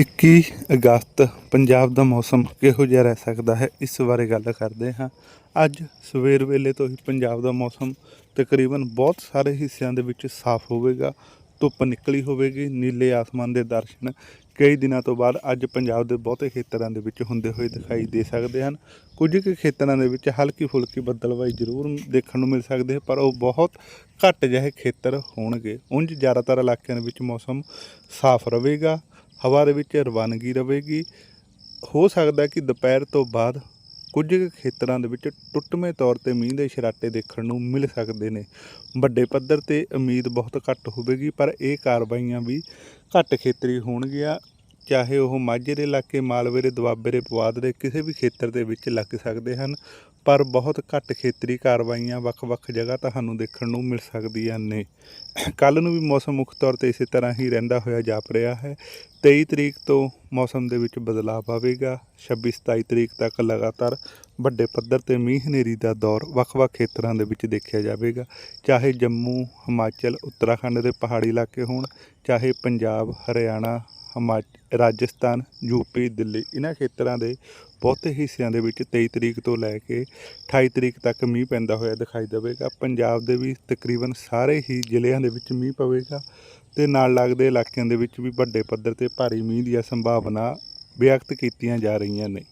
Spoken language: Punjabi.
21 ਅਗਸਤ ਪੰਜਾਬ ਦਾ ਮੌਸਮ ਕਿਹੋ ਜਿਹਾ ਰਹਿ ਸਕਦਾ ਹੈ? ਇਸ ਬਾਰੇ ਗੱਲ ਕਰਦੇ ਹਾਂ। ਅੱਜ ਸਵੇਰ ਵੇਲੇ ਤੋਂ ਹੀ ਪੰਜਾਬ ਦਾ ਮੌਸਮ ਤਕਰੀਬਨ ਬਹੁਤ ਸਾਰੇ ਹਿੱਸਿਆਂ ਦੇ ਵਿੱਚ ਸਾਫ਼ ਹੋਵੇਗਾ। ਧੁੱਪ ਨਿਕਲੀ ਹੋਵੇਗੀ, ਨੀਲੇ ਆਸਮਾਨ ਦੇ ਦਰਸ਼ਨ ਕਈ ਦਿਨਾਂ ਤੋਂ ਬਾਅਦ ਅੱਜ ਪੰਜਾਬ ਦੇ ਬਹੁਤੇ ਖੇਤਰਾਂ ਦੇ ਵਿੱਚ ਹੁੰਦੇ ਹੋਏ ਦਿਖਾਈ ਦੇ ਸਕਦੇ ਹਨ। ਕੁਝ ਕੁ ਖੇਤਰਾਂ ਦੇ ਵਿੱਚ ਹਲਕੀ ਫੁਲਕੀ ਬੱਦਲਵਾਈ ਜ਼ਰੂਰ ਦੇਖਣ ਨੂੰ ਮਿਲ ਸਕਦੀ ਹੈ, ਪਰ ਉਹ ਬਹੁਤ ਘੱਟ ਜਿਹੇ ਖੇਤਰ ਹੋਣਗੇ। ਉਂਝ ਜ਼ਿਆਦਾਤਰ ਇਲਾਕਿਆਂ ਦੇ ਵਿੱਚ ਮੌਸਮ ਸਾਫ਼ ਰਹੇਗਾ। ਹਵਾ ਦੇ ਵਿੱਚ ਰਵਾਨਗੀ ਰਹੇਗੀ ਹੋ ਸਕਦਾ ਕਿ ਦੁਪਹਿਰ ਤੋਂ ਬਾਅਦ ਕੁਝ ਕੁ ਖੇਤਰਾਂ ਦੇ ਵਿੱਚ ਟੁੱਟਵੇਂ ਤੌਰ ਤੇ ਮੀਂਹ ਦੇ ਛਰਾਟੇ ਦੇਖਣ ਨੂੰ ਮਿਲ ਸਕਦੇ ਨੇ। ਵੱਡੇ ਪੱਧਰ ਤੇ ਉਮੀਦ ਬਹੁਤ ਘੱਟ ਹੋਵੇਗੀ, ਪਰ ਇਹ ਕਾਰਵਾਈਆਂ ਵੀ ਘੱਟ ਖੇਤਰੀ ਹੋਣਗੀਆਂ। ਚਾਹੇ ਉਹ ਮਾਝੇ ਦੇ ਇਲਾਕੇ ਮਾਲਵੇ ਦੇ ਦੁਆਬੇ ਦੇ ਪੁਆਧ ਦੇ ਕਿਸੇ ਵੀ ਖੇਤਰ ਦੇ ਵਿੱਚ ਲੱਗ ਸਕਦੇ ਹਨ, ਪਰ ਬਹੁਤ ਘੱਟ ਖੇਤਰੀ ਕਾਰਵਾਈਆਂ ਵੱਖ-ਵੱਖ ਜਗ੍ਹਾ ਤੁਹਾਨੂੰ ਦੇਖਣ ਨੂੰ ਮਿਲ ਸਕਦੀਆਂ ਨੇ। ਕੱਲ ਨੂੰ ਵੀ ਮੌਸਮ ਮੁੱਖ ਤੌਰ ਤੇ ਇਸੇ ਤਰ੍ਹਾਂ ਹੀ ਰਹਿੰਦਾ ਹੋਇਆ ਜਾਪ ਰਿਹਾ ਹੈ। 23 ਤਰੀਕ ਤੋਂ ਮੌਸਮ ਦੇ ਵਿੱਚ ਬਦਲਾਅ ਆਵੇਗਾ। 26 27 ਤਰੀਕ ਤੱਕ ਲਗਾਤਾਰ ਵੱਡੇ ਪੱਧਰ ਤੇ ਮੀਂਹ ਹਨੇਰੀ ਦਾ ਦੌਰ ਵੱਖ-ਵੱਖ ਖੇਤਰਾਂ ਦੇ ਵਿੱਚ ਦੇਖਿਆ ਜਾਵੇਗਾ। ਚਾਹੇ ਜੰਮੂ, ਹਿਮਾਚਲ, ਉੱਤਰਾਖੰਡ ਦੇ ਪਹਾੜੀ ਇਲਾਕੇ ਹੋਣ, ਚਾਹੇ ਪੰਜਾਬ, ਹਰਿਆਣਾ ਹਿਮਾਚਲ ਰਾਜਸਥਾਨ ਯੂਪੀ ਦਿੱਲੀ ਇਹਨਾਂ ਖੇਤਰਾਂ ਦੇ ਬਹੁਤੇ ਹਿੱਸਿਆਂ ਦੇ ਵਿੱਚ 23 ਤਰੀਕ ਤੋਂ ਲੈ ਕੇ 28 ਤਰੀਕ ਤੱਕ ਮੀਂਹ ਪੈਂਦਾ ਹੋਇਆ ਦਿਖਾਈ ਦੇਵੇਗਾ। ਪੰਜਾਬ ਦੇ ਵੀ ਤਕਰੀਬਨ ਸਾਰੇ ਹੀ ਜ਼ਿਲ੍ਹਿਆਂ ਦੇ ਵਿੱਚ ਮੀਂਹ ਪਵੇਗਾ ਤੇ ਨਾਲ ਲੱਗਦੇ ਇਲਾਕਿਆਂ ਦੇ ਵਿੱਚ ਵੀ ਵੱਡੇ ਪੱਧਰ ਤੇ ਭਾਰੀ ਮੀਂਹ ਦੀਆਂ ਸੰਭਾਵਨਾ ਵਿਅਕਤ ਕੀਤੀਆਂ ਜਾ ਰਹੀਆਂ ਨੇ।